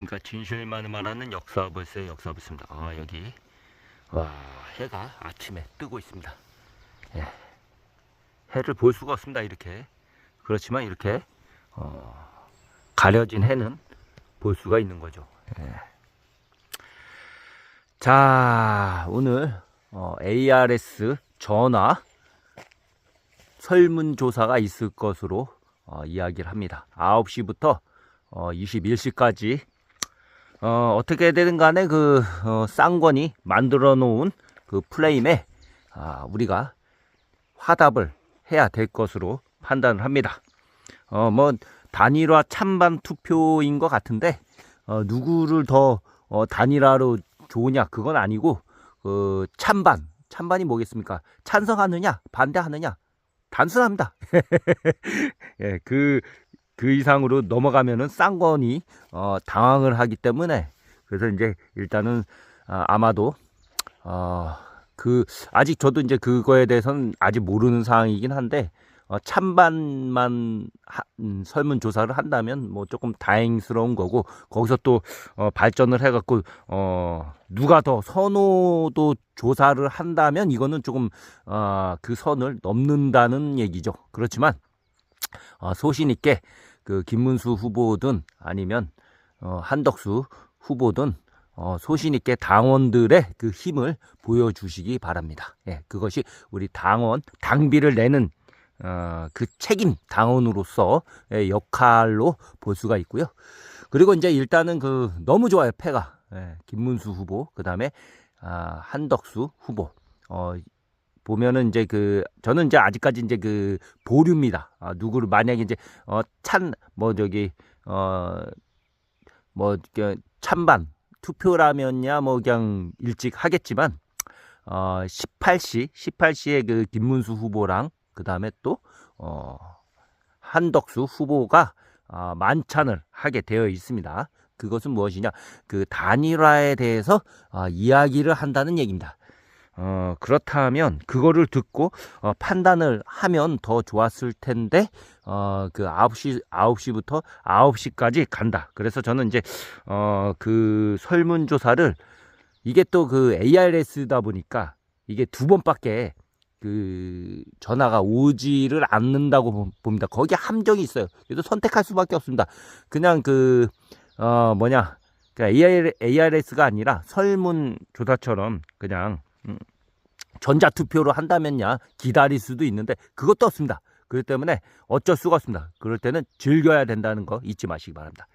그러니까 진실만을 말하는 역사버스의 역사버스입니다. 아 여기 와 해가 아침에 뜨고 있습니다. 예. 해를 볼 수가 없습니다. 이렇게 그렇지만 이렇게 어, 가려진 해는 볼 수가 있는 거죠. 예. 자 오늘 어, ARS 전화 설문조사가 있을 것으로 어, 이야기를 합니다. 9시부터 어, 21시까지 어, 어떻게 되든 간에 그 어, 쌍권이 만들어 놓은 그 프레임에 아, 우리가 화답을 해야 될 것으로 판단을 합니다. 어, 뭐 단일화 찬반 투표인 것 같은데 어, 누구를 더 어, 단일화로 좋으냐 그건 아니고 그 찬반 찬반이 뭐겠습니까? 찬성하느냐 반대하느냐 단순합니다. 예, 그, 그 이상으로 넘어가면은 쌍권이 어, 당황을 하기 때문에 그래서 이제 일단은 아, 아마도 어, 그 아직 저도 이제 그거에 대해서는 아직 모르는 상황이긴 한데 어, 찬반만 하, 음, 설문 조사를 한다면 뭐 조금 다행스러운 거고 거기서 또 어, 발전을 해갖고 어, 누가 더 선호도 조사를 한다면 이거는 조금 어, 그 선을 넘는다는 얘기죠. 그렇지만 어, 소신 있게 그 김문수 후보든 아니면 어, 한덕수 후보든 어, 소신 있게 당원들의 그 힘을 보여주시기 바랍니다. 예, 그것이 우리 당원 당비를 내는 어, 그 책임 당원으로서 의 역할로 볼 수가 있고요. 그리고 이제 일단은 그 너무 좋아요 패가 예, 김문수 후보 그 다음에 아, 한덕수 후보 어, 보면은 이제 그 저는 이제 아직까지 이제 그 보류입니다. 아, 누구를 만약에 이제 어, 찬 뭐 저기 어뭐 찬반 투표라면야 뭐 그냥 일찍 하겠지만 어 18시 18시에 그 김문수 후보랑 그 다음에 또 어, 한덕수 후보가 어, 만찬을 하게 되어 있습니다. 그것은 무엇이냐? 그 단일화에 대해서 어, 이야기를 한다는 얘기입니다. 어, 그렇다면 그거를 듣고 어, 판단을 하면 더 좋았을 텐데 어, 그 9시 9시부터 9시까지 간다. 그래서 저는 이제 어, 그 설문 조사를 이게 또 그 ARS다 보니까 이게 두 번밖에 그 전화가 오지를 않는다고 보- 봅니다. 거기 함정이 있어요. 그래서 선택할 수밖에 없습니다. 그냥 그 어 뭐냐 그 AR, ARS가 아니라 설문 조사처럼 그냥 음, 전자 투표로 한다면야 기다릴 수도 있는데 그것도 없습니다. 그렇기 때문에 어쩔 수가 없습니다. 그럴 때는 즐겨야 된다는 거 잊지 마시기 바랍니다.